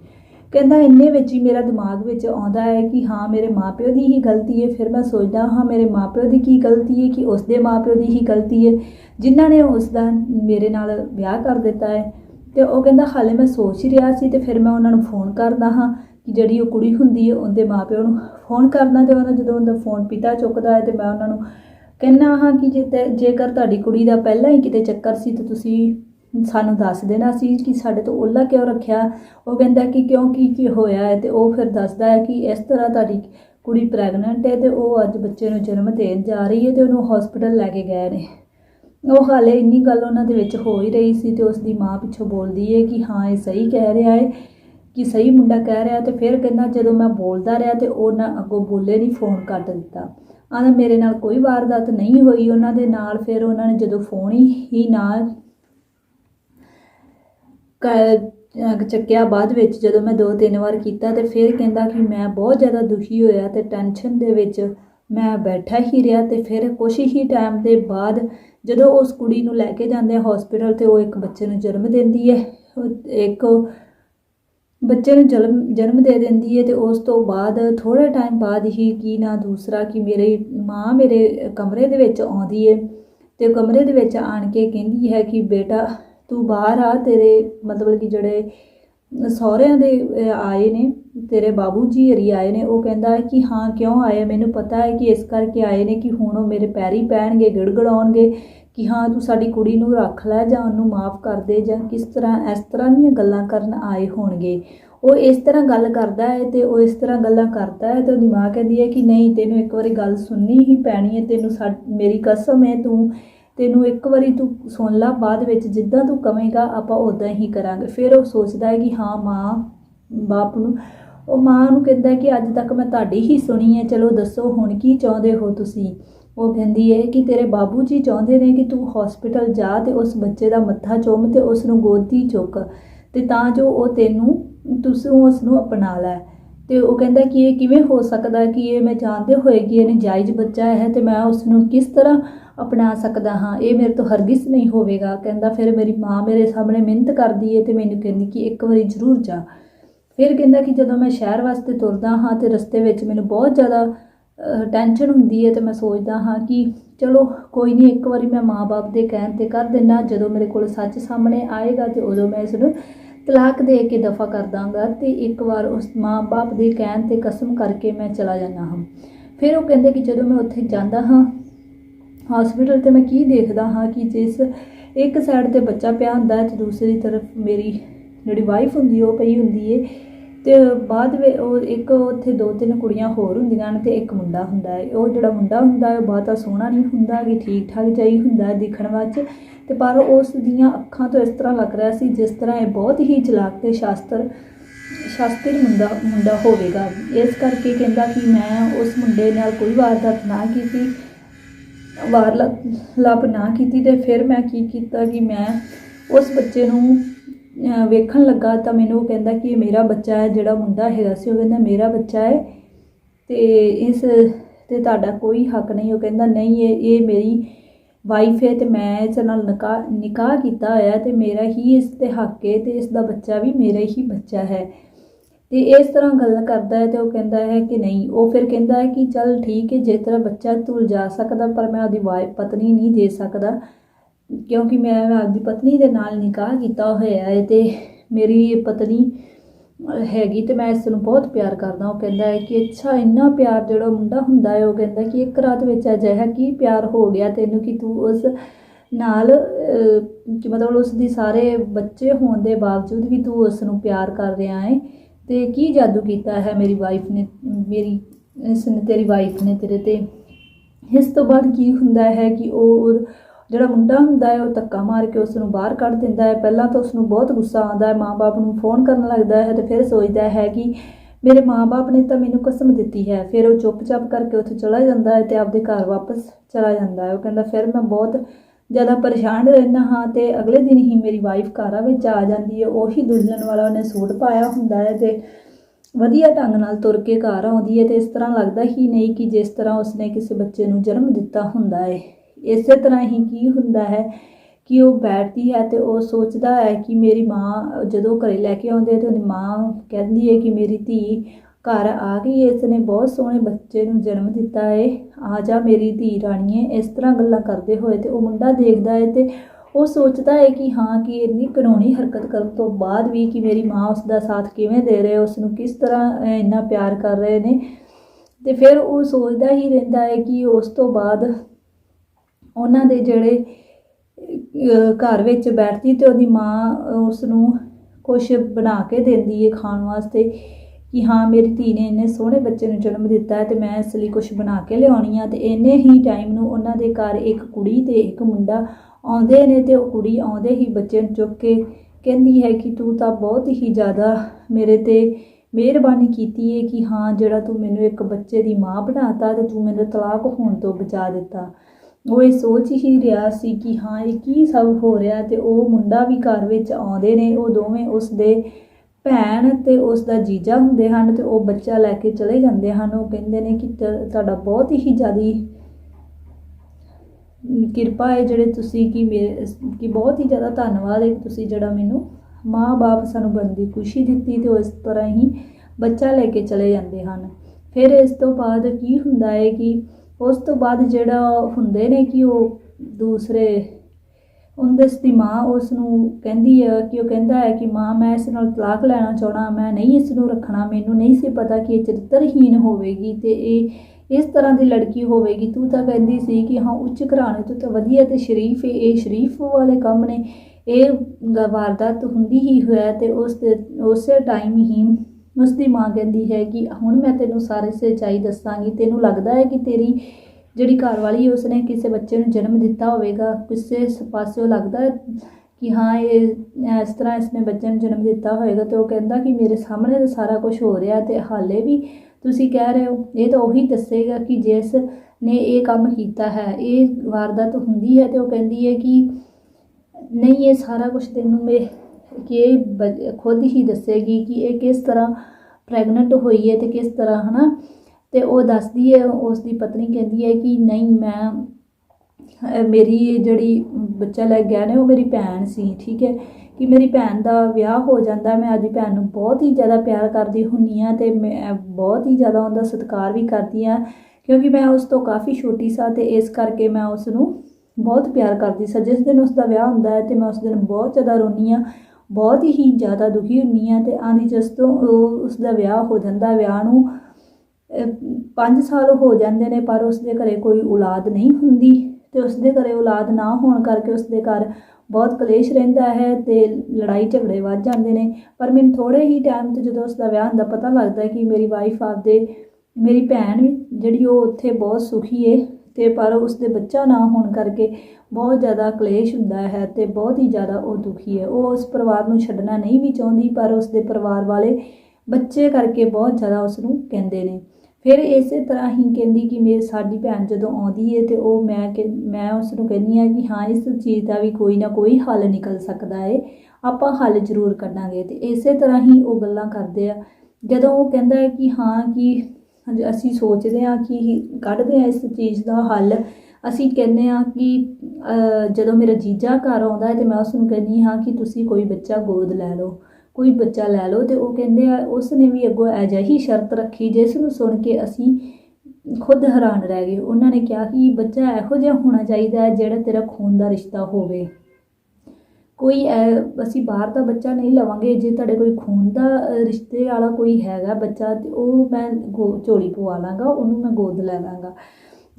ਕਹਿੰਦਾ, ਇੰਨੇ ਵਿੱਚ ਹੀ ਮੇਰਾ ਦਿਮਾਗ ਵਿੱਚ ਆਉਂਦਾ ਹੈ ਕਿ ਹਾਂ, ਮੇਰੇ ਮਾਪਿਓ ਦੀ ਹੀ ਗਲਤੀ ਹੈ। ਫਿਰ ਮੈਂ ਸੋਚਦਾ ਹਾਂ, ਮੇਰੇ ਮਾਪਿਓ ਦੀ ਕੀ ਗਲਤੀ ਹੈ ਕਿ ਉਸ ਦੇ ਮਾਪਿਓ ਦੀ ਹੀ ਗਲਤੀ ਹੈ। ਜਿਨ੍ਹਾਂ ਨੇ ਉਸ ਦਾ ਮੇਰੇ ਨਾਲ ਵਿਆਹ ਕਰ ਦਿੱਤਾ ਹੈ। ਤੇ ਉਹ ਕਹਿੰਦਾ, ਹਾਲੇ ਮੈਂ ਸੋਚ ਹੀ ਰਿਹਾ ਸੀ ਤੇ ਫਿਰ ਮੈਂ ਉਹਨਾਂ ਨੂੰ ਫੋਨ ਕਰਦਾ ਹਾਂ। ਕਿ ਜਿਹੜੀ ਉਹ ਕੁੜੀ ਹੁੰਦੀ ਹੈ ਉਹਦੇ ਮਾਪਿਓ ਨੂੰ ਫੋਨ ਕਰਨਾ ਤੇ ਉਹਨਾਂ ਜਦੋਂ ਉਹਦਾ ਫੋਨ ਪਿਤਾ ਚੁੱਕਦਾ ਹੈ ਤੇ ਮੈਂ ਉਹਨਾਂ ਨੂੰ ਕਹਿਣਾ ਹਾਂ ਕਿ ਜੇ ਤੇ- ਜੇਕਰ ਤੁਹਾਡੀ ਕੁੜੀ ਦਾ ਪਹਿਲਾਂ ਹੀ ਕਿਤੇ ਚੱਕਰ ਸੀ ਤੇ ਤੁਸੀਂ ਸਾਨੂੰ ਦੱਸ ਦੇਣਾ ਸੀ ਕਿ ਸਾਡੇ ਤੋਂ ਓਲਾ ਕਿਉਂ ਰੱਖਿਆ? ਉਹ ਕਹਿੰਦਾ ਕਿ ਕਿਉਂ ਕੀ ਕੀ ਹੋਇਆ ਹੈ ਤੇ ਉਹ ਫਿਰ ਦੱਸਦਾ ਹੈ ਕਿ ਇਸ ਤਰ੍ਹਾਂ ਤੁਹਾਡੀ ਕੁੜੀ ਪ੍ਰੈਗਨੈਂਟ ਹੈ ਤੇ ਉਹ ਅੱਜ ਬੱਚੇ ਨੂੰ ਜਨਮ ਦੇਣ ਜਾ ਰਹੀ ਹੈ ਤੇ ਉਹਨੂੰ ਹਸਪੀਟਲ ਲੈ ਕੇ ਗਏ ਨੇ। ਉਹ ਹਾਲੇ ਇੰਨੀ ਗੱਲ ਉਹਨਾਂ ਦੇ ਵਿੱਚ ਹੋ ਹੀ ਰਹੀ ਸੀ ਤੇ ਉਸ ਦੀ ਮਾਂ ਪਿੱਛੋਂ ਬੋਲਦੀ ਹੈ ਕਿ ਹਾਂ, ਇਹ ਸਹੀ ਕਹਿ ਰਿਹਾ ਹੈ। ਕਿ ਸਹੀ ਮੁੰਡਾ ਕਹਿ ਰਿਹਾ ਤੇ ਫਿਰ ਕਹਿੰਦਾ ਜਦੋਂ ਮੈਂ ਬੋਲਦਾ ਰਿਹਾ ਤੇ ਉਹਨਾਂ ਅੱਗੋਂ ਬੋਲੇ ਨਹੀਂ, ਫੋਨ ਕੱਟ ਦਿੱਤਾ। ਆਂਦਾ ਮੇਰੇ ਨਾਲ ਕੋਈ ਵਾਰਦਾਤ ਨਹੀਂ ਹੋਈ। ਉਹਨਾਂ ਦੇ ਨਾਲ ਫਿਰ ਉਹਨਾਂ ਨੇ ਜਦੋਂ ਫੋਨ ਹੀ ਨਾ ਕ- ਚੱਕਿਆ ਬਾਅਦ ਵਿੱਚ, ਜਦੋਂ ਮੈਂ ਦੋ ਤਿੰਨ ਵਾਰ ਕੀਤਾ ਤੇ ਫਿਰ ਕਹਿੰਦਾ ਕਿ ਮੈਂ ਬਹੁਤ ਜ਼ਿਆਦਾ ਦੁਖੀ ਹੋਇਆ ਤੇ ਟੈਨਸ਼ਨ ਦੇ ਵਿੱਚ ਮੈਂ ਬੈਠਾ ਹੀ ਰਿਹਾ ਤੇ ਫਿਰ ਕੁਛ ਹੀ ਟਾਈਮ ਦੇ ਬਾਅਦ ਜਦੋਂ ਉਸ ਕੁੜੀ ਨੂੰ ਲੈ ਕੇ ਜਾਂਦੇ ਆ ਹਸਪੀਟਲ ਤੇ ਉਹ ਇੱਕ ਬੱਚੇ ਨੂੰ ਜਨਮ ਦਿੰਦੀ ਹੈ। ਇੱਕ ਬੱਚੇ ਨੂੰ ਜਨਮ ਜਨਮ ਦੇ ਦਿੰਦੀ ਹੈ ਤੇ ਉਸ ਤੋਂ ਬਾਅਦ ਥੋੜੇ ਟਾਈਮ ਬਾਅਦ ਹੀ ਕੀ ਨਾ ਦੂਸਰਾ ਕਿ ਮੇਰੀ ਮਾਂ ਮੇਰੇ ਕਮਰੇ ਦੇ ਵਿੱਚ ਆਉਂਦੀ ਹੈ ਤੇ ਕਮਰੇ ਦੇ ਵਿੱਚ ਆਣ ਕੇ ਕਹਿੰਦੀ ਹੈ ਕਿ ਬੇਟਾ ਤੂੰ ਬਾਹਰ ਆ ਤੇਰੇ ਮਤਲਬ ਕਿ ਜਿਹੜੇ ਸਹੁਰਿਆਂ ਦੇ ਆਏ ਨੇ, ਤੇਰੇ ਬਾਬੂ ਜੀ ਹਰੀ ਆਏ ਨੇ, ਉਹ ਕਹਿੰਦਾ ਹੈ ਕਿ ਹਾਂ, ਕਿਉਂ ਆਏ? ਮੈਨੂੰ ਪਤਾ ਹੈ ਕਿ ਇਸ ਕਰਕੇ ਆਏ ਨੇ ਕਿ ਹੁਣ ਉਹ ਮੇਰੇ ਪੈਰੀ ਪੈਣਗੇ, ਗਿੜਗੜਾਉਣਗੇ, ਕਿ ਹਾਂ, ਤੂੰ ਸਾਡੀ ਕੁੜੀ ਨੂੰ ਰੱਖ ਲੈ ਜਾਂ ਉਹਨੂੰ ਮਾਫ ਕਰ ਦੇ ਜਾਂ ਕਿਸ ਤਰ੍ਹਾਂ, ਇਸ ਤਰ੍ਹਾਂ ਦੀਆਂ ਗੱਲਾਂ ਕਰਨ ਆਏ ਹੋਣਗੇ। ਉਹ ਇਸ ਤਰ੍ਹਾਂ ਗੱਲ ਕਰਦਾ ਹੈ ਤੇ ਉਹ ਇਸ ਤਰ੍ਹਾਂ ਗੱਲਾਂ ਕਰਦਾ ਹੈ ਤੇ ਉਹਦੀ ਮਾਂ ਕਹਿੰਦੀ ਹੈ ਕਿ ਨਹੀਂ, ਤੈਨੂੰ ਇੱਕ ਵਾਰੀ ਗੱਲ ਸੁਣਨੀ ਹੀ ਪੈਣੀ ਹੈ, ਤੈਨੂੰ ਸਾ, ਮੇਰੀ ਕਸਮ ਹੈ, ਤੂੰ ਤੈਨੂੰ ਇੱਕ ਵਾਰੀ ਤੂੰ ਸੁਣ ਲਾ, ਬਾਅਦ ਵਿੱਚ ਜਿੱਦਾਂ ਤੂੰ ਕਵੇਂਗਾ, ਆਪਾਂ ਉਦਾਂ ਹੀ ਕਰਾਂਗੇ। ਫਿਰ ਉਹ ਸੋਚਦਾ ਹੈ ਕਿ ਹਾਂ, ਮਾਂ, ਬਾਪ ਨੂੰ, ਉਹ ਮਾਂ ਨੂੰ ਕਹਿੰਦਾ ਕਿ ਅੱਜ ਤੱਕ ਮੈਂ ਤੁਹਾਡੀ ਹੀ ਸੁਣੀ ਹੈ। ਚਲੋ ਦੱਸੋ, ਹੁਣ ਕੀ ਚਾਹੁੰਦੇ ਹੋ ਤੁਸੀਂ? ਉਹ ਕਹਿੰਦੀ ਹੈ ਕਿ ਤੇਰੇ ਬਾਬੂ ਜੀ ਚਾਹੁੰਦੇ ਨੇ ਕਿ ਤੂੰ ਹਸਪੀਟਲ ਜਾ ਤੇ ਉਸ ਬੱਚੇ ਦਾ ਮੱਥਾ ਚੁੰਮ ਤੇ ਉਸ ਨੂੰ ਗੋਦੀ ਚੁੱਕ ਤੇ ਤਾਂ ਜੋ ਉਹ ਤੈਨੂੰ, ਤੁਸੀਂ ਉਸ ਨੂੰ ਅਪਣਾ ਲੈ। ਤੇ ਉਹ ਕਹਿੰਦਾ ਕਿ ਇਹ ਕਿਵੇਂ ਹੋ ਸਕਦਾ ਕਿ ਇਹ ਮੈਂ ਜਾਣਦੇ ਹੋਏ ਕਿ ਇਹ ਨਜਾਇਜ਼ ਬੱਚਾ ਹੈ ਤੇ ਮੈਂ ਉਸ ਨੂੰ ਕਿਸ ਤਰ੍ਹਾਂ ਅਪਣਾ ਸਕਦਾ ਹਾਂ? ਇਹ ਮੇਰੇ ਤੋਂ ਹਰਗਿਜ਼ ਨਹੀਂ ਹੋਵੇਗਾ। ਕਹਿੰਦਾ, ਫਿਰ ਮੇਰੀ ਮਾਂ ਮੇਰੇ ਸਾਹਮਣੇ ਮਿਹਨਤ ਕਰਦੀ ਹੈ ਤੇ ਮੈਨੂੰ ਕਹਿੰਦੀ ਕਿ ਇੱਕ ਵਾਰੀ ਜ਼ਰੂਰ ਜਾ। ਫਿਰ ਕਹਿੰਦਾ ਕਿ ਜਦੋਂ ਮੈਂ ਸ਼ਹਿਰ ਵਾਸਤੇ ਤੁਰਦਾ ਹਾਂ ਤੇ ਰਸਤੇ ਵਿੱਚ ਮੈਨੂੰ ਬਹੁਤ ਜ਼ਿਆਦਾ ਟੈਨਸ਼ਨ ਹੁੰਦੀ ਹੈ ਤੇ ਮੈਂ ਸੋਚਦਾ ਹਾਂ ਕਿ ਚਲੋ, ਕੋਈ ਨਹੀਂ, ਇੱਕ ਵਾਰੀ ਮੈਂ ਮਾਂ-ਬਾਪ ਦੇ ਕਹਿਣ ਤੇ ਕਰ ਦਿੰਦਾ। ਜਦੋਂ ਮੇਰੇ ਕੋਲ ਸੱਚ ਸਾਹਮਣੇ ਆਏਗਾ ਤੇ ਉਦੋਂ ਮੈਂ ਇਸ ਨੂੰ ਤਲਾਕ ਦੇ ਕੇ ਦਫਾ ਕਰ ਦਾਂਗਾ ਤੇ ਇੱਕ ਵਾਰ ਉਸ ਮਾਂ-ਬਾਪ ਦੇ ਕਹਿਣ ਤੇ ਕਸਮ ਕਰਕੇ ਮੈਂ ਚਲਾ ਜਾਂਦਾ ਹਾਂ। ਫਿਰ ਉਹ ਕਹਿੰਦੇ ਕਿ ਜਦੋਂ ਮੈਂ ਉੱਥੇ ਜਾਂਦਾ ਹਾਂ ਹਸਪੀਟਲ ਤੇ ਮੈਂ ਕੀ ਦੇਖਦਾ ਹਾਂ ਕਿ ਜਿਸ ਇੱਕ ਸਾਈਡ ਤੇ ਬੱਚਾ ਪਿਆ ਹੁੰਦਾ ਹੈ ਤੇ ਦੂਸਰੀ ਤਰਫ ਮੇਰੀ ਜਿਹੜੀ ਵਾਈਫ ਹੁੰਦੀ ਹੈ, ਉਹ ਪਈ ਹੁੰਦੀ ਹੈ ਤੇ ਬਾਅਦ ਵਿੱਚ ਉਹ ਇੱਕ ਉੱਥੇ ਦੋ ਤਿੰਨ ਕੁੜੀਆਂ ਹੋਰ ਹੁੰਦੀਆਂ ਨੇ ਤੇ ਇੱਕ ਮੁੰਡਾ ਹੁੰਦਾ ਹੈ। ਉਹ ਜਿਹੜਾ ਮੁੰਡਾ ਹੁੰਦਾ ਹੈ, ਉਹ ਬਹੁਤਾ ਸੋਹਣਾ ਨਹੀਂ ਹੁੰਦਾ ਕਿ ਠੀਕ ਠਾਕ ਜਾਈ ਹੁੰਦਾ ਹੈ ਦਿਖਣ ਵਿੱਚ। ਤੇ ਪਰ ਉਸ ਦੀਆਂ ਅੱਖਾਂ ਤੋਂ ਇਸ ਤਰ੍ਹਾਂ ਲੱਗ ਰਿਹਾ ਸੀ ਜਿਸ ਤਰ੍ਹਾਂ ਇਹ ਬਹੁਤ ਹੀ ਚਲਾਕ ਤੇ ਸ਼ਾਸਤਰ, ਸ਼ਾਸਤਰੀ ਮੁੰਡਾ ਮੁੰਡਾ ਹੋਵੇਗਾ। ਇਸ ਕਰਕੇ ਕਹਿੰਦਾ ਕਿ ਮੈਂ ਉਸ ਮੁੰਡੇ ਨਾਲ ਕੋਈ ਵਾਰਦਾਤ ਨਾ ਕੀਤੀ ਵਾਰਲਾਪ ਨਾ ਕੀਤੀ ਤੇ ਫਿਰ ਮੈਂ ਕੀ ਕੀਤਾ ਕਿ ਮੈਂ ਉਸ ਬੱਚੇ ਨੂੰ ਵੇਖਣ ਲੱਗਾ ਤਾਂ ਮੈਨੂੰ ਉਹ ਕਹਿੰਦਾ ਕਿ ਇਹ ਮੇਰਾ ਬੱਚਾ ਹੈ, ਜਿਹੜਾ ਮੁੰਡਾ ਹੈਗਾ ਸੀ, ਉਹ ਕਹਿੰਦਾ ਮੇਰਾ ਬੱਚਾ ਹੈ ਤੇ ਇਸ ਤੇ ਤੁਹਾਡਾ ਕੋਈ ਹੱਕ ਨਹੀਂ। ਉਹ ਕਹਿੰਦਾ, ਨਹੀਂ, ਇਹ ਇਹ ਮੇਰੀ ਵਾਈਫ ਹੈ ਤੇ ਮੈਂ ਇਸ ਨਾਲ ਨਿਕਾਹ ਨਿਕਾਹ ਕੀਤਾ ਹੋਇਆ ਤੇ ਮੇਰਾ ਹੀ ਇਸ ਤੇ ਹੱਕ ਹੈ ਤੇ ਇਸ ਦਾ ਬੱਚਾ ਵੀ ਮੇਰਾ ਹੀ ਬੱਚਾ ਹੈ। ਤੇ ਇਸ ਤਰ੍ਹਾਂ ਗੱਲ ਕਰਦਾ ਹੈ ਤੇ ਉਹ ਕਹਿੰਦਾ ਹੈ ਕਿ ਨਹੀਂ। ਉਹ ਫਿਰ ਕਹਿੰਦਾ ਹੈ ਕਿ ਚੱਲ ਠੀਕ ਹੈ ਜੇ ਤੇਰਾ ਬੱਚਾ ਤੂੰ ਜਾ ਸਕਦਾ, ਪਰ ਮੈਂ ਉਹਦੀ ਵਾਈਫ ਪਤਨੀ ਨਹੀਂ ਦੇ ਸਕਦਾ। ਕਿਉਂਕਿ ਮੈਂ ਆਪਦੀ ਪਤਨੀ ਦੇ ਨਾਲ ਨਿਕਾਹ ਕੀਤਾ ਹੋਇਆ ਹੈ ਤੇ ਮੇਰੀ ਪਤਨੀ ਹੈਗੀ ਤੇ ਮੈਂ ਇਸ ਨੂੰ ਬਹੁਤ ਪਿਆਰ ਕਰਦਾ। ਉਹ ਕਹਿੰਦਾ ਹੈ ਕਿ ਅੱਛਾ, ਇੰਨਾ ਪਿਆਰ ਜਿਹੜਾ ਮੁੰਡਾ ਹੁੰਦਾ ਹੈ, ਉਹ ਕਹਿੰਦਾ ਕਿ ਇੱਕ ਰਾਤ ਵਿੱਚ ਅਜਿਹਾ ਕੀ ਪਿਆਰ ਹੋ ਗਿਆ ਤੈਨੂੰ ਕਿ ਤੂੰ ਉਸ ਨਾਲ ਕਿ ਮਤਲਬ ਉਸ ਦੀ ਸਾਰੇ ਬੱਚੇ ਹੋਣ ਦੇ ਬਾਵਜੂਦ ਵੀ ਤੂੰ ਉਸ ਨੂੰ ਪਿਆਰ ਕਰ ਰਿਹਾ ਹੈ ਤੇ ਕੀ ਜਾਦੂ ਕੀਤਾ ਹੈ ਮੇਰੀ ਵਾਈਫ ਨੇ, ਮੇਰੀ, ਇਸ ਨੇ ਤੇਰੀ ਵਾਈਫ ਨੇ ਤੇਰੇ ਤੇ। ਇਸ ਤੋਂ ਬਾਅਦ ਕੀ ਹੁੰਦਾ ਹੈ ਕਿ ਉਹ ਜਿਹੜਾ ਮੁੰਡਾ ਹੁੰਦਾ ਹੈ, ਉਹ ਧੱਕਾ ਮਾਰ ਕੇ ਉਸ ਨੂੰ ਬਾਹਰ ਕੱਢ ਦਿੰਦਾ ਹੈ। ਪਹਿਲਾਂ ਤਾਂ ਉਸ ਨੂੰ ਬਹੁਤ ਗੁੱਸਾ ਆਉਂਦਾ ਹੈ। ਮਾਂ-ਬਾਪ ਨੂੰ ਫੋਨ ਕਰਨ ਲੱਗਦਾ ਹੈ ਤੇ ਫਿਰ ਸੋਚਦਾ ਹੈ ਕਿ ਮੇਰੇ ਮਾਂ-ਬਾਪ ਨੇ ਤਾਂ ਮੈਨੂੰ ਕਸਮ ਦਿੱਤੀ ਹੈ। ਫਿਰ ਉਹ ਚੁੱਪਚਾਪ ਕਰਕੇ ਉੱਥੇ ਚਲਾ ਜਾਂਦਾ ਹੈ ਤੇ ਆਪਦੇ ਘਰ ਵਾਪਸ ਚਲਾ ਜਾਂਦਾ ਹੈ। ਉਹ ਕਹਿੰਦਾ, ਫਿਰ ਮੈਂ ਬਹੁਤ ਜ਼ਿਆਦਾ ਪਰੇਸ਼ਾਨ ਰਹਿੰਦਾ ਹਾਂ ਤੇ ਅਗਲੇ ਦਿਨ ਹੀ ਮੇਰੀ ਵਾਈਫ ਘਰਾਂ ਵਿੱਚ ਆ ਜਾਂਦੀ ਹੈ। ਉਹੀ ਦੁਲਹਨ ਵਾਲਾ ਉਹਨੇ ਸੂਟ ਪਾਇਆ ਹੁੰਦਾ ਹੈ ਤੇ ਵਧੀਆ ਢੰਗ ਨਾਲ ਤੁਰ ਕੇ ਘਰ ਆਉਂਦੀ ਹੈ ਤੇ ਇਸ ਤਰ੍ਹਾਂ ਲੱਗਦਾ ਹੀ ਨਹੀਂ ਕਿ ਜਿਸ ਤਰ੍ਹਾਂ ਉਸਨੇ ਕਿਸੇ ਬੱਚੇ ਨੂੰ ਜਨਮ ਦਿੱਤਾ ਹੁੰਦਾ ਹੈ। ਇਸੇ ਤਰ੍ਹਾਂ ਹੀ ਕੀ ਹੁੰਦਾ ਹੈ ਕਿ ਉਹ ਬੈਠਦੀ ਹੈ ਤੇ ਉਹ ਸੋਚਦਾ ਹੈ ਕਿ ਮੇਰੀ ਮਾਂ ਜਦੋਂ ਘਰੇ ਲੈ ਕੇ ਆਉਂਦੇ ਤੇ ਉਹਦੀ ਮਾਂ ਕਹਿੰਦੀ ਹੈ ਕਿ ਮੇਰੀ ਧੀ ਘਰ ਆ ਗਈ ਇਸ ਨੇ ਬਹੁਤ ਸੋਹਣੇ ਬੱਚੇ ਨੂੰ ਜਨਮ ਦਿੱਤਾ ਹੈ। ਆ ਜਾ ਮੇਰੀ ਧੀ ਰਾਣੀਏ। ਇਸ ਤਰ੍ਹਾਂ ਗੱਲਾਂ ਕਰਦੇ ਹੋਏ ਤੇ ਉਹ ਮੁੰਡਾ ਦੇਖਦਾ ਹੈ ਤੇ ਉਹ ਸੋਚਦਾ ਹੈ ਕਿ ਹਾਂ, ਕਿ ਇੰਨੀ ਕਾਨੂੰਨੀ ਹਰਕਤ ਕਰਨ ਤੋਂ ਬਾਅਦ ਵੀ ਕਿ ਮੇਰੀ ਮਾਂ ਉਸ ਦਾ ਸਾਥ ਕਿਵੇਂ ਦੇ ਰਹੇ ਉਸ ਨੂੰ ਕਿਸ ਤਰ੍ਹਾਂ ਇੰਨਾ ਪਿਆਰ ਕਰ ਰਹੇ ਨੇ। ਤੇ ਫਿਰ ਉਹ ਸੋਚਦਾ ਹੀ ਰਹਿੰਦਾ ਹੈ ਕਿ ਉਸ ਤੋਂ ਬਾਅਦ ਉਹਨਾਂ ਦੇ ਜਿਹੜੇ ਘਰ ਵਿੱਚ ਬੈਠਦੀ ਤੇ ਉਹਦੀ ਮਾਂ ਉਸ ਨੂੰ ਕੁਝ ਬਣਾ ਕੇ ਦਿੰਦੀ ਹੈ ਖਾਣ ਵਾਸਤੇ ਕਿ ਹਾਂ, ਮੇਰੀ ਧੀ ਨੇ ਇੰਨੇ ਸੋਹਣੇ ਬੱਚੇ ਨੂੰ ਜਨਮ ਦਿੱਤਾ ਹੈ ਤੇ ਮੈਂ ਇਸ ਲਈ ਕੁਝ ਬਣਾ ਕੇ ਲਿਆਉਣੀ ਆ। ਤੇ ਇੰਨੇ ਹੀ ਟਾਈਮ ਨੂੰ ਉਹਨਾਂ ਦੇ ਘਰ ਇੱਕ ਕੁੜੀ ਤੇ ਇੱਕ ਮੁੰਡਾ ਆਉਂਦੇ ਨੇ ਤੇ ਉਹ ਕੁੜੀ ਆਉਂਦੇ ਹੀ ਬੱਚੇ ਨੂੰ ਚੁੱਕ ਕੇ ਕਹਿੰਦੀ ਹੈ ਕਿ ਤੂੰ ਤਾਂ ਬਹੁਤ ਹੀ ਜ਼ਿਆਦਾ ਮੇਰੇ ਤੇ ਮਿਹਰਬਾਨੀ ਕੀਤੀ ਹੈ ਕਿ ਹਾਂ, ਜਿਹੜਾ ਤੂੰ ਮੈਨੂੰ ਇੱਕ ਬੱਚੇ ਦੀ ਮਾਂ ਬਣਾਤਾ ਤੇ ਤੂੰ ਮੈਨੂੰ ਤਲਾਕ ਹੋਣ ਤੋਂ ਬਚਾ ਦਿੱਤਾ। ਉਹ ਇਹ ਸੋਚ ਹੀ ਰਿਹਾ ਸੀ ਕਿ ਹਾਂ, ਇਹ ਕੀ ਸਭ ਹੋ ਰਿਹਾ ਤੇ ਉਹ ਮੁੰਡਾ ਵੀ ਘਰ ਵਿੱਚ ਆਉਂਦੇ ਨੇ। ਉਹ ਦੋਵੇਂ ਉਸ ਦੇ ਭੈਣ ਤੇ ਉਸ ਦਾ ਜੀਜਾ ਹੁੰਦੇ ਹਨ ਤੇ ਉਹ ਬੱਚਾ ਲੈ ਕੇ ਚਲੇ ਜਾਂਦੇ ਹਨ। ਉਹ ਕਹਿੰਦੇ ਨੇ ਕਿ ਤੁਹਾਡਾ ਬਹੁਤ ਹੀ ਜ਼ਿਆਦੀ ਕਿਰਪਾ ਹੈ ਜਿਹੜੇ ਤੁਸੀਂ ਕਿ ਮੇਰੇ ਕਿ ਬਹੁਤ ਹੀ ਜ਼ਿਆਦਾ ਧੰਨਵਾਦ ਹੈ ਕਿ ਤੁਸੀਂ ਜਿਹੜਾ ਮੈਨੂੰ ਮਾਂ-ਬਾਪ ਸਾਨੂੰ ਬਣਨ ਦੀ ਖੁਸ਼ੀ ਦਿੱਤੀ ਤੇ ਉਹ ਇਸ ਤਰ੍ਹਾਂ ਹੀ ਬੱਚਾ ਲੈ ਕੇ ਚਲੇ ਜਾਂਦੇ ਹਨ। ਫਿਰ ਇਸ ਤੋਂ ਬਾਅਦ ਕੀ ਹੁੰਦਾ ਹੈ ਕਿ ਉਸ ਤੋਂ ਬਾਅਦ ਜਿਹੜਾ ਹੁੰਦੇ ਨੇ ਕਿ ਉਹ ਦੂਸਰੇ, ਉਹਦੇ ਦੀ ਮਾਂ ਉਸ ਨੂੰ ਕਹਿੰਦੀ ਹੈ ਕਿ ਉਹ ਕਹਿੰਦਾ ਹੈ ਕਿ ਮਾਂ, ਮੈਂ ਇਸ ਨਾਲ ਤਲਾਕ ਲੈਣਾ ਚਾਹਣਾ ਮੈਂ ਨਹੀਂ ਇਸ ਨੂੰ ਰੱਖਣਾ, ਮੈਨੂੰ ਨਹੀਂ ਸੀ ਪਤਾ ਕਿ ਇਹ ਚਰਿੱਤਰਹੀਨ ਹੋਵੇਗੀ ਤੇ ਇਹ ਇਸ ਤਰ੍ਹਾਂ ਦੀ ਲੜਕੀ ਹੋਵੇਗੀ। ਤੂੰ ਤਾਂ ਕਹਿੰਦੀ ਸੀ ਕਿ ਹਾਂ, ਉੱਚ ਘਰਾਣੇ ਤੋਂ ਤਾਂ ਵਧੀਆ ਤੇ ਸ਼ਰੀਫ ਹੈ ਇਹ ਸ਼ਰੀਫ ਵਾਲੇ ਕੰਮ ਨੇ, ਇਹ ਵਾਰਦਾਤ ਹੁੰਦੀ ਹੀ ਹੋਇਆ ਤੇ ਉਸ ਦੇ, ਉਸੇ ਟਾਈਮ ਹੀ ਉਸ ਦੀ ਮਾਂ ਕਹਿੰਦੀ ਹੈ ਕਿ ਹੁਣ ਮੈਂ ਤੈਨੂੰ ਸਾਰੇ ਸੱਚਾਈ ਦੱਸਾਂਗੀ, ਤੈਨੂੰ ਲੱਗਦਾ ਹੈ ਕਿ ਤੇਰੀ ਜਿਹੜੀ ਘਰਵਾਲੀ ਉਸਨੇ ਕਿਸੇ ਬੱਚੇ ਨੂੰ ਜਨਮ ਦਿੱਤਾ ਹੋਵੇਗਾ? ਕਿਸੇ ਸ- ਪਾਸਿਓਂ ਲੱਗਦਾ ਕਿ ਹਾਂ, ਇਹ ਇਸ ਤਰ੍ਹਾਂ ਇਸਨੇ ਬੱਚੇ ਨੂੰ ਜਨਮ ਦਿੱਤਾ ਹੋਵੇਗਾ? ਤੇ ਉਹ ਕਹਿੰਦਾ ਕਿ ਮੇਰੇ ਸਾਹਮਣੇ ਤਾਂ ਸਾਰਾ ਕੁਝ ਹੋ ਰਿਹਾ ਤੇ ਹਾਲੇ ਵੀ ਤੁਸੀਂ ਕਹਿ ਰਹੇ ਹੋ। ਇਹ ਤਾਂ ਉਹੀ ਦੱਸੇਗਾ ਕਿ ਜਿਸ ਨੇ ਇਹ ਕੰਮ ਕੀਤਾ ਹੈ, ਇਹ ਵਾਰਦਾਤ ਹੁੰਦੀ ਹੈ ਤੇ ਉਹ ਕਹਿੰਦੀ ਹੈ ਕਿ ਨਹੀਂ, ਇਹ ਸਾਰਾ ਕੁਝ ਤੈਨੂੰ ਮੇ ਕਿ ਬ- ਖੁਦ ਹੀ ਦੱਸੇਗੀ ਕਿ ਇਹ ਕਿਸ ਤਰ੍ਹਾਂ ਪ੍ਰੈਗਨੈਂਟ ਹੋਈ ਹੈ ਤੇ ਕਿਸ ਤਰ੍ਹਾਂ, ਹਨਾ? ਤੇ ਉਹ ਦੱਸਦੀ ਹੈ ਉਸ ਦੀ ਪਤਨੀ ਕਹਿੰਦੀ ਹੈ ਕਿ ਨਹੀਂ, ਮੈਂ ਮੇਰੀ ਜਿਹੜੀ ਬੱਚਾ ਲੈ ਗਿਆ ਨੇ, ਉਹ ਮੇਰੀ ਭੈਣ ਸੀ, ਠੀਕ ਹੈ? ਕਿ ਮੇਰੀ ਭੈਣ ਦਾ ਵਿਆਹ ਹੋ ਜਾਂਦਾ, ਮੈਂ ਆਪਣੀ ਭੈਣ ਨੂੰ ਬਹੁਤ ਹੀ ਜ਼ਿਆਦਾ ਪਿਆਰ ਕਰਦੀ ਹੁੰਨੀ ਆ ਤੇ ਮੈਂ, ਬਹੁਤ ਹੀ ਜ਼ਿਆਦਾ ਉਹਦਾ ਸਤਿਕਾਰ ਵੀ ਕਰਦੀ ਆ ਕਿਉਂਕਿ ਮੈਂ ਉਸ ਤੋਂ ਕਾਫੀ ਛੋਟੀ ਸਾਂ ਤੇ ਇਸ ਕਰਕੇ ਮੈਂ ਉਸ ਨੂੰ ਬਹੁਤ ਪਿਆਰ ਕਰਦੀ ਸਾਂ। ਜਿਸ ਦਿਨ ਉਸ ਦਾ ਵਿਆਹ ਹੁੰਦਾ ਹੈ ਤੇ ਮੈਂ ਉਸ ਦਿਨ ਬਹੁਤ ਜ਼ਿਆਦਾ ਰੋਨੀ ਆ ਬਹੁਤ ਹੀ ਜ਼ਿਆਦਾ ਦੁਖੀ ਹੁੰਨੀ ਆ ਤੇ ਆਂਦੀ ਜਿਸ ਤੋਂ, ਉਹ ਉਸ ਦਾ ਵਿਆਹ ਹੋ ਜਾਂਦਾ, ਵਿਆਹ ਨੂੰ 5 ਸਾਲ ਹੋ ਜਾਂਦੇ ਨੇ, ਪਰ ਉਸ ਦੇ ਘਰੇ ਕੋਈ ਔਲਾਦ ਨਹੀਂ ਹੁੰਦੀ ਤੇ ਉਸ ਦੇ ਘਰੇ ਔਲਾਦ ਨਾ ਹੋਣ ਕਰਕੇ ਉਸ ਦੇ ਘਰ ਬਹੁਤ ਕਲੇਸ਼ ਰਹਿੰਦਾ ਹੈ ਤੇ ਲੜਾਈ ਝਗੜੇ ਵੱਧ ਜਾਂਦੇ ਨੇ। ਪਰ ਮੈਨੂੰ ਥੋੜੇ ਹੀ ਟਾਈਮ ਤੇ ਜਦੋਂ ਉਸ ਦਾ ਵਿਆਹ ਹੁੰਦਾ, ਪਤਾ ਲੱਗਦਾ ਕਿ ਮੇਰੀ ਵਾਈਫ ਆਪਦੇ, ਮੇਰੀ ਭੈਣ ਵੀ, ਜਿਹੜੀ ਉਹ ਉੱਥੇ ਬਹੁਤ ਸੁਖੀ ਏ। ਤੇ ਪਰ ਉਸ ਦੇ ਬੱਚਾ ਨਾ ਹੋਣ ਕਰਕੇ ਬਹੁਤ ਜ਼ਿਆਦਾ ਕਲੇਸ਼ ਹੁੰਦਾ ਹੈ ਤੇ ਬਹੁਤ ਹੀ ਜ਼ਿਆਦਾ ਉਹ ਦੁਖੀ ਹੈ। ਉਹ ਉਸ ਪਰਿਵਾਰ ਨੂੰ ਛੱਡਣਾ ਨਹੀਂ ਵੀ ਚਾਹੁੰਦੀ, ਪਰ ਉਸ ਦੇ ਪਰਿਵਾਰ ਵਾਲੇ ਬੱਚੇ ਕਰਕੇ ਬਹੁਤ ਜ਼ਿਆਦਾ ਉਸ ਨੂੰ ਕਹਿੰਦੇ ਨੇ। ਫਿਰ ਇਸੇ ਤਰ੍ਹਾਂ ਹੀ ਕਹਿੰਦੀ ਕਿ ਮੇਰੀ, ਸਾਡੀ ਭੈਣ ਜਦੋਂ ਆਉਂਦੀ ਏ ਤੇ ਉਹ ਮੈਂ ਕਿ, ਮੈਂ ਉਸ ਨੂੰ ਕਹਿੰਦੀ ਆ ਕਿ ਹਾਂ, ਇਸ ਚੀਜ਼ ਦਾ ਵੀ ਕੋਈ ਨਾ ਕੋਈ ਹੱਲ ਨਿਕਲ ਸਕਦਾ ਏ। ਆਪਾਂ ਹੱਲ ਜ਼ਰੂਰ ਕੱਢਾਂਗੇ। ਤੇ ਇਸੇ ਤਰ੍ਹਾਂ ਹੀ ਉਹ ਗੱਲਾਂ ਕਰਦੇ ਆ। ਜਦੋਂ ਉਹ ਕਹਿੰਦਾ ਹੈ ਕਿ ਹਾਂ, ਕਿ ਅਸੀਂ ਸੋਚਦੇ ਹਾਂ ਕਿ ਕੱਢਦੇ ਹਾਂ ਇਸ ਚੀਜ਼ ਦਾ ਹੱਲ। ਅਸੀਂ ਕਹਿੰਦੇ ਹਾਂ ਕਿ ਜਦੋਂ ਮੇਰਾ ਜੀਜਾ ਘਰ ਆਉਂਦਾ ਹੈ ਤੇ ਮੈਂ ਉਸ ਨੂੰ ਕਹਿੰਦੀ ਹਾਂ ਕਿ ਤੁਸੀਂ ਕੋਈ ਬੱਚਾ ਗੋਦ ਲੈ ਲਓ, ਕੋਈ ਬੱਚਾ ਲੈ ਲਓ ਤੇ ਉਹ ਕਹਿੰਦੇ ਆ ਉਸ ਨੇ ਵੀ ਅੱਗੋਂ ਅਜਿਹੀ ਸ਼ਰਤ ਰੱਖੀ ਜਿਸ ਨੂੰ ਸੁਣ ਕੇ ਅਸੀਂ ਖੁਦ ਹੈਰਾਨ ਰਹਿ ਗਏ। ਉਹਨਾਂ ਨੇ ਕਿਹਾ ਕਿ ਬੱਚਾ ਇਹੋ ਜਿਹਾ ਹੋਣਾ ਚਾਹੀਦਾ ਹੈ ਜਿਹੜਾ ਤੇਰਾ ਖੂਨ ਦਾ ਰਿਸ਼ਤਾ ਹੋਵੇ। ਕੋਈ ਐ- ਅਸੀਂ ਬਾਹਰ ਦਾ ਬੱਚਾ ਨਹੀਂ ਲਵਾਂਗੇ, ਜੇ ਤੁਹਾਡੇ ਕੋਈ ਖੂਨ ਦਾ ਰਿਸ਼ਤੇ ਵਾਲਾ ਕੋਈ ਹੈਗਾ ਬੱਚਾ, ਤੇ ਉਹ ਮੈਂ ਗੋ, ਝੋਲੀ ਪਵਾ ਲਾਂਗਾ, ਉਹਨੂੰ ਮੈਂ ਗੋਦ ਲੈ ਲਾਂਗਾ।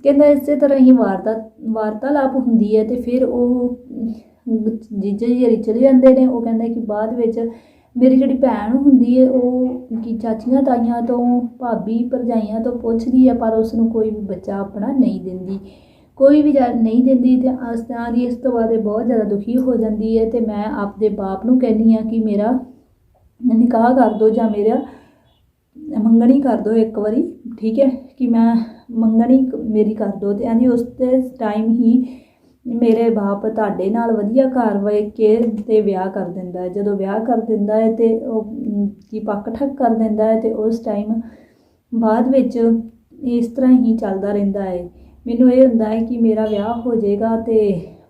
ਕਹਿੰਦਾ ਇਸੇ ਤਰ੍ਹਾਂ ਹੀ ਵਾਰਤਾ, ਵਾਰਤਾਲਾਪ ਹੁੰਦੀ ਹੈ, ਤੇ ਫਿਰ ਉਹ ਜੀਜਾ ਜੀ ਹਰੀ ਚਲੇ ਜਾਂਦੇ ਨੇ, ਉਹ ਕਹਿੰਦਾ ਕਿ ਬਾਅਦ ਵਿੱਚ ਮੇਰੀ ਜਿਹੜੀ ਭੈਣ ਹੁੰਦੀ ਹੈ, ਉਹ ਕਿ ਚਾਚੀਆਂ ਤਾਈਆਂ ਤੋਂ, ਭਾਬੀ ਭਰਜਾਈਆਂ ਤੋਂ ਪੁੱਛਦੀ ਹੈ, ਪਰ ਉਸ ਨੂੰ ਕੋਈ ਵੀ ਬੱਚਾ ਆਪਣਾ ਨਹੀਂ ਦਿੰਦੀ। ਕੋਈ ਵੀ ਜਾ- ਨਹੀਂ ਦਿੰਦੀ ਤੇ ਅਸਾਂ ਦੀ ਇਸ ਤੋਂ ਬਾਅਦ ਇਹ ਬਹੁਤ ਜ਼ਿਆਦਾ ਦੁਖੀ ਹੋ ਜਾਂਦੀ ਹੈ ਤੇ ਮੈਂ ਆਪਦੇ ਬਾਪ ਨੂੰ ਕਹਿੰਦੀ ਆ ਕਿ ਮੇਰਾ ਨਿਕਾਹ ਕਰ ਦਿਓ ਜਾਂ ਮੇਰਾ ਮੰਗਣੀ ਕਰ ਦਿਓ ਇੱਕ ਵਾਰੀ, ਠੀਕ ਹੈ? ਕਿ ਮੈਂ ਮੰਗਣੀ ਮੇਰੀ ਕਰ ਦਿਓ ਤੇ ਆਂਦੀ ਉਸ ਤੇ ਟਾਈਮ ਹੀ ਮੇਰੇ ਬਾਪ ਤੁਹਾਡੇ ਨਾਲ ਵਧੀਆ ਘਰ ਵੇਖ ਕੇ ਤੇ ਵਿਆਹ ਕਰ ਦਿੰਦਾ ਹੈ। ਜਦੋਂ ਵਿਆਹ ਕਰ ਦਿੰਦਾ ਹੈ ਤੇ ਉਹ ਕੀ ਪੱਕ ਠੱਕ ਕਰ ਦਿੰਦਾ ਹੈ ਤੇ ਉਸ ਟਾਈਮ ਬਾਅਦ ਵਿੱਚ ਇਸ ਤਰ੍ਹਾਂ ਹੀ ਚੱਲਦਾ ਰਹਿੰਦਾ ਹੈ। ਮੈਨੂੰ ਇਹ ਹੁੰਦਾ ਹੈ ਕਿ ਮੇਰਾ ਵਿਆਹ ਹੋ ਜਾਏਗਾ ਤੇ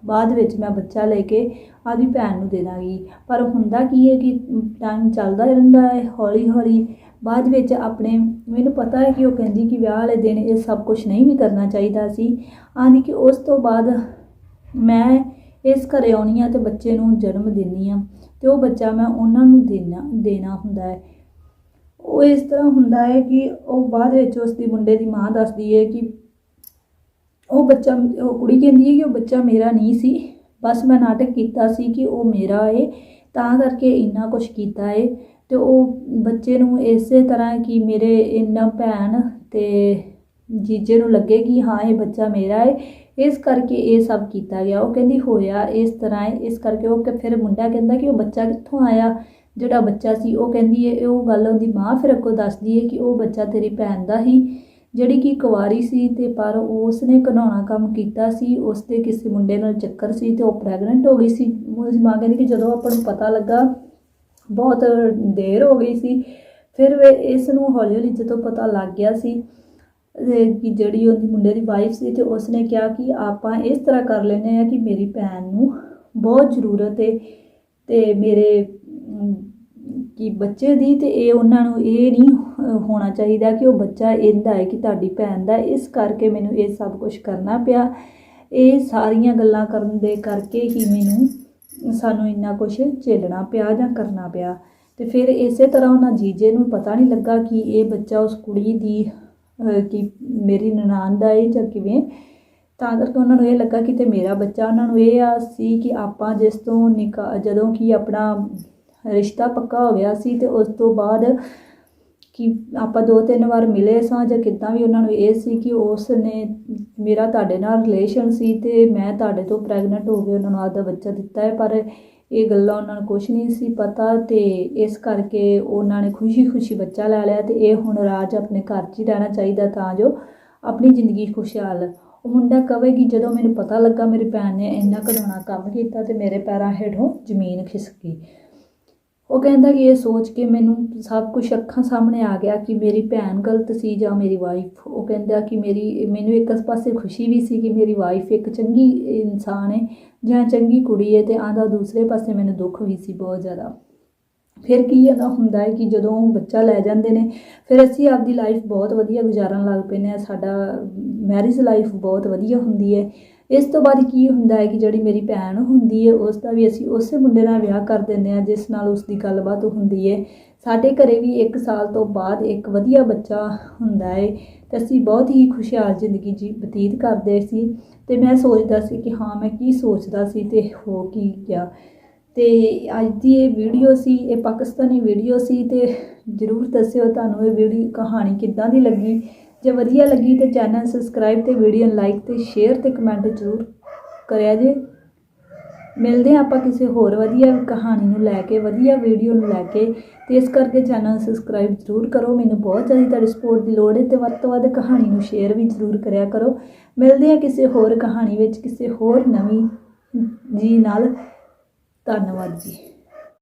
ਬਾਅਦ ਵਿੱਚ ਮੈਂ ਬੱਚਾ ਲੈ ਕੇ ਆਪਦੀ ਭੈਣ ਨੂੰ ਦੇ ਦਾਂਗੀ। ਪਰ ਹੁੰਦਾ ਕੀ ਹੈ ਕਿ ਟਾਈਮ ਚੱਲਦਾ ਰਹਿੰਦਾ ਹੈ ਹੌਲੀ ਹੌਲੀ ਬਾਅਦ ਵਿੱਚ ਆਪਣੇ, ਮੈਨੂੰ ਪਤਾ ਹੈ ਕਿ ਉਹ ਕਹਿੰਦੀ ਕਿ ਵਿਆਹ ਵਾਲੇ ਦਿਨ ਇਹ ਸਭ ਕੁਝ ਨਹੀਂ ਵੀ ਕਰਨਾ ਚਾਹੀਦਾ ਸੀ। ਆਂਦੀ ਕਿ ਉਸ ਤੋਂ ਬਾਅਦ ਮੈਂ ਇਸ ਘਰੇ ਆਉਣੀ ਆ ਤੇ ਬੱਚੇ ਨੂੰ ਜਨਮ ਦਿੰਦੀ ਆ ਤੇ ਉਹ ਬੱਚਾ ਮੈਂ ਉਹਨਾਂ ਨੂੰ ਦੇਣਾ ਦੇਣਾ ਹੁੰਦਾ ਹੈ। ਉਹ ਇਸ ਤਰ੍ਹਾਂ ਹੁੰਦਾ ਹੈ ਕਿ ਉਹ ਬਾਅਦ ਵਿੱਚ ਉਸ ਦੀ ਮੁੰਡੇ ਦੀ ਮਾਂ ਦੱਸਦੀ ਹੈ ਕਿ ਉਹ ਬੱਚਾ, ਉਹ ਕੁੜੀ ਕਹਿੰਦੀ ਹੈ ਕਿ ਉਹ ਬੱਚਾ ਮੇਰਾ ਨਹੀਂ ਸੀ। ਬਸ ਮੈਂ ਨਾਟਕ ਕੀਤਾ ਸੀ ਕਿ ਉਹ ਮੇਰਾ ਏ, ਤਾਂ ਕਰਕੇ ਇੰਨਾ ਕੁਝ ਕੀਤਾ ਏ। ਤੇ ਉਹ ਬੱਚੇ ਨੂੰ ਇਸੇ ਤਰ੍ਹਾਂ ਕਿ ਮੇਰੇ ਇੰਨਾ ਭੈਣ ਤੇ ਜੀਜੇ ਨੂੰ ਲੱਗੇ ਕਿ ਹਾਂ, ਇਹ ਬੱਚਾ ਮੇਰਾ ਏ। ਇਸ ਕਰਕੇ ਇਹ ਸਭ ਕੀਤਾ ਗਿਆ। ਉਹ ਕਹਿੰਦੀ ਹੋਇਆ ਇਸ ਤਰ੍ਹਾਂ ਏ। ਇਸ ਕਰਕੇ ਉਹ ਕਿ ਫਿਰ ਮੁੰਡਾ ਕਹਿੰਦਾ ਕਿ ਉਹ ਬੱਚਾ ਕਿੱਥੋਂ ਆਇਆ? ਜਿਹੜਾ ਬੱਚਾ ਸੀ, ਉਹ ਕਹਿੰਦੀ ਏ, ਉਹ ਗੱਲ ਉਹਦੀ ਮਾਂ ਫਿਰ ਅੱਗੋਂ ਦੱਸਦੀ ਏ ਕਿ ਉਹ ਬੱਚਾ ਤੇਰੀ ਭੈਣ ਦਾ ਹੀ ਜਿਹੜੀ ਕਿ ਕੁਵਾਰੀ ਸੀ ਤੇ ਪਰ ਉਸ ਨੇ ਘਨਾਉਣਾ ਕੰਮ ਕੀਤਾ ਸੀ ਉਸ ਦੇ ਕਿਸੇ ਮੁੰਡੇ ਨਾਲ ਚੱਕਰ ਸੀ ਤੇ ਉਹ ਪ੍ਰੈਗਨੈਂਟ ਹੋ ਗਈ ਸੀ। ਉਹਦੀ ਮਾਂ ਕਹਿੰਦੀ ਕਿ ਜਦੋਂ ਆਪਾਂ ਨੂੰ ਪਤਾ ਲੱਗਾ, ਬਹੁਤ ਦੇਰ ਹੋ ਗਈ ਸੀ। ਫਿਰ ਇਸ ਨੂੰ ਹੌਲੀ ਹੌਲੀ ਜਦੋਂ ਪਤਾ ਲੱਗ ਗਿਆ ਸੀ ਕਿ ਜਿਹੜੀ ਉਹਦੀ ਮੁੰਡੇ ਦੀ ਵਾਈਫ ਸੀ ਤੇ ਉਸਨੇ ਕਿਹਾ ਕਿ ਆਪਾਂ ਇਸ ਤਰ੍ਹਾਂ ਕਰ ਲੈਨੇ ਆ ਕਿ ਮੇਰੀ ਭੈਣ ਨੂੰ ਬਹੁਤ ਜ਼ਰੂਰਤ ਹੈ ਤੇ ਮੇਰੇ ਕਿ ਬੱਚੇ ਦੀ ਤੇ ਇਹ ਉਹਨਾਂ ਨੂੰ ਇਹ ਨਹੀਂ ਹੋਣਾ ਚਾਹੀਦਾ ਕਿ ਉਹ ਬੱਚਾ ਇਹਦਾ ਹੈ ਕਿ ਤੁਹਾਡੀ ਭੈਣ ਦਾ ਇਸ ਕਰਕੇ ਮੈਨੂੰ ਇਹ ਸਭ ਕੁਝ ਕਰਨਾ ਪਿਆ। ਇਹ ਸਾਰੀਆਂ ਗੱਲਾਂ ਕਰਨ ਦੇ ਕਰਕੇ ਹੀ ਮੈਨੂੰ ਸਾਨੂੰ ਇੰਨਾ ਕੁਝ ਝੇਲਣਾ ਪਿਆ ਜਾਂ ਕਰਨਾ ਪਿਆ। ਤੇ ਫਿਰ ਇਸੇ ਤਰ੍ਹਾਂ ਉਹਨਾਂ ਜੀਜੇ ਨੂੰ ਪਤਾ ਨਹੀਂ ਲੱਗਾ ਕਿ ਇਹ ਬੱਚਾ ਉਸ ਕੁੜੀ ਦੀ ਕਿ ਮੇਰੀ ਨਨਾਣ ਦਾ ਹੈ ਜਾਂ ਕਿਵੇਂ। ਤਾਂ ਕਰਕੇ ਉਹਨਾਂ ਨੂੰ ਇਹ ਲੱਗਾ ਕਿ ਤੇ ਮੇਰਾ ਬੱਚਾ ਉਹਨਾਂ ਨੂੰ ਇਹ ਆ ਸੀ ਕਿ ਆਪਾਂ ਜਿਸ ਤੋਂ ਨਿਕਾ, ਜਦੋਂ ਕਿ ਆਪਣਾ ਰਿਸ਼ਤਾ ਪੱਕਾ ਹੋ ਗਿਆ ਸੀ ਤੇ ਉਸ ਤੋਂ ਬਾਅਦ ਕਿ ਆਪਾਂ ਦੋ ਤਿੰਨ ਵਾਰ ਮਿਲੇ ਸਾਂ ਜਾਂ ਕਿੱਦਾਂ ਵੀ ਉਹਨਾਂ ਨੂੰ ਇਹ ਸੀ ਕਿ ਉਸ ਨੇ ਮੇਰਾ ਤੁਹਾਡੇ ਨਾਲ ਰਿਲੇਸ਼ਨ ਸੀ ਤੇ ਮੈਂ ਤੁਹਾਡੇ ਤੋਂ ਪ੍ਰੈਗਨੈਂਟ ਹੋ ਕੇ ਉਹਨਾਂ ਨੂੰ ਆਪਦਾ ਬੱਚਾ ਦਿੱਤਾ ਹੈ, ਪਰ ਇਹ ਗੱਲਾਂ ਉਹਨਾਂ ਨੂੰ ਕੁਝ ਨਹੀਂ ਸੀ ਪਤਾ ਤੇ ਇਸ ਕਰਕੇ ਉਹਨਾਂ ਨੇ ਖੁਸ਼ੀ-ਖੁਸ਼ੀ ਬੱਚਾ ਲੈ ਲਿਆ ਤੇ ਇਹ ਹੁਣ ਰਾਜ ਆਪਣੇ ਘਰ 'ਚ ਹੀ ਰਹਿਣਾ ਚਾਹੀਦਾ ਤਾਂ ਜੋ ਆਪਣੀ ਜ਼ਿੰਦਗੀ ਖੁਸ਼ਹਾਲ ਉਹ ਮੁੰਡਾ ਕਹੇਗੀ ਜਦੋਂ ਮੈਨੂੰ ਪਤਾ ਲੱਗਾ ਮੇਰੀ ਭੈਣ ਨੇ ਇੰਨਾ ਘਿਨਾਉਣਾ ਕੰਮ ਕੀਤਾ ਤੇ ਮੇਰੇ ਪੈਰਾਂ ਹੇਠੋਂ ਜ਼ਮੀਨ ਖਿਸਕ ਗਈ। ਉਹ ਕਹਿੰਦਾ ਕਿ ਇਹ ਸੋਚ ਕੇ ਮੈਨੂੰ ਸਭ ਕੁਝ ਅੱਖਾਂ ਸਾਹਮਣੇ ਆ ਗਿਆ ਕਿ ਮੇਰੀ ਭੈਣ ਗਲਤ ਸੀ ਜਾਂ ਮੇਰੀ ਵਾਈਫ ਉਹ ਕਹਿੰਦਾ ਕਿ ਮੇਰੀ, ਮੈਨੂੰ ਇੱਕ ਪਾਸੇ ਖੁਸ਼ੀ ਵੀ ਸੀ ਕਿ ਮੇਰੀ ਵਾਈਫ ਇੱਕ ਚੰਗੀ ਇਨਸਾਨ ਹੈ ਜਾਂ ਚੰਗੀ ਕੁੜੀ ਹੈ ਤੇ ਆਂਦਾ ਦੂਸਰੇ ਪਾਸੇ ਮੈਨੂੰ ਦੁੱਖ ਵੀ ਸੀ ਬਹੁਤ ਜ਼ਿਆਦਾ। ਫਿਰ ਕੀ ਇਹਦਾ ਹੁੰਦਾ ਹੈ ਕਿ ਜਦੋਂ ਬੱਚਾ ਲੈ ਜਾਂਦੇ ਨੇ, ਫਿਰ ਅਸੀਂ ਆਪਦੀ ਲਾਈਫ ਬਹੁਤ ਵਧੀਆ ਗੁਜ਼ਾਰਨ ਲੱਗ ਪੈਂਦੇ ਆ ਸਾਡਾ ਮੈਰਿਜ ਲਾਈਫ ਬਹੁਤ ਵਧੀਆ ਹੁੰਦੀ ਹੈ ਇਸ ਤੋਂ ਬਾਅਦ ਕੀ ਹੁੰਦਾ ਹੈ ਕਿ ਜਿਹੜੀ ਮੇਰੀ ਭੈਣ ਹੁੰਦੀ ਹੈ, ਉਸ ਦਾ ਵੀ ਅਸੀਂ ਉਸੇ ਮੁੰਡੇ ਨਾਲ ਵਿਆਹ ਕਰ ਦਿੰਦੇ ਆ ਜਿਸ ਨਾਲ ਉਸ ਦੀ ਗੱਲਬਾਤ ਹੁੰਦੀ ਹੈ। ਸਾਡੇ ਘਰੇ ਵੀ 1 ਸਾਲ ਤੋਂ ਬਾਅਦ ਇੱਕ ਵਧੀਆ ਬੱਚਾ ਹੁੰਦਾ ਹੈ ਤੇ ਅਸੀਂ ਬਹੁਤ ਹੀ ਖੁਸ਼ਹਾਲ ਜ਼ਿੰਦਗੀ ਜੀ ਬਤੀਤ ਕਰਦੇ ਸੀ ਤੇ ਮੈਂ ਸੋਚਦਾ ਸੀ ਕਿ ਹਾਂ, ਮੈਂ ਕੀ ਸੋਚਦਾ ਸੀ ਤੇ ਹੋ ਕੀ ਗਿਆ। ਤੇ ਅੱਜ ਦੀ ਇਹ ਵੀਡੀਓ ਸੀ, ਇਹ ਪਾਕਿਸਤਾਨੀ ਵੀਡੀਓ ਸੀ ਤੇ ਜਰੂਰ ਦੱਸਿਓ ਤੁਹਾਨੂੰ ਇਹ ਵੀਡੀਓ ਕਹਾਣੀ ਕਿੱਦਾਂ ਦੀ ਲੱਗੀ ਜੇ ਵਧੀਆ ਲੱਗੀ ਤੇ ਚੈਨਲ ਸਬਸਕ੍ਰਾਈਬ ਤੇ ਵੀਡੀਓ ਨੂੰ ਲਾਈਕ ਤੇ ਸ਼ੇਅਰ ਤੇ ਕਮੈਂਟ ਜਰੂਰ ਕਰਿਆ ਜੇ। ਮਿਲਦੇ ਹਾਂ ਆਪਾਂ ਕਿਸੇ ਹੋਰ ਵਧੀਆ ਕਹਾਣੀ ਨੂੰ ਲੈ ਕੇ, ਵਧੀਆ ਵੀਡੀਓ ਨੂੰ ਲੈ ਕੇ ਤੇ ਇਸ ਕਰਕੇ ਚੈਨਲ ਸਬਸਕ੍ਰਾਈਬ ਜਰੂਰ ਕਰੋ। ਮੈਨੂੰ ਬਹੁਤ ਜ਼ਿਆਦਾ ਤੁਹਾਡੀ ਸਪੋਰਟ ਦੀ ਲੋੜ ਹੈ ਤੇ ਵੱਧ ਤੋਂ ਵੱਧ ਕਹਾਣੀ ਨੂੰ ਸ਼ੇਅਰ ਵੀ ਜਰੂਰ ਕਰਿਆ ਕਰੋ। ਮਿਲਦੇ ਹਾਂ ਕਿਸੇ ਹੋਰ ਕਹਾਣੀ ਵਿੱਚ, ਕਿਸੇ ਹੋਰ ਨਵੀਂ ਜੀ ਨਾਲ। ਧੰਨਵਾਦ ਜੀ।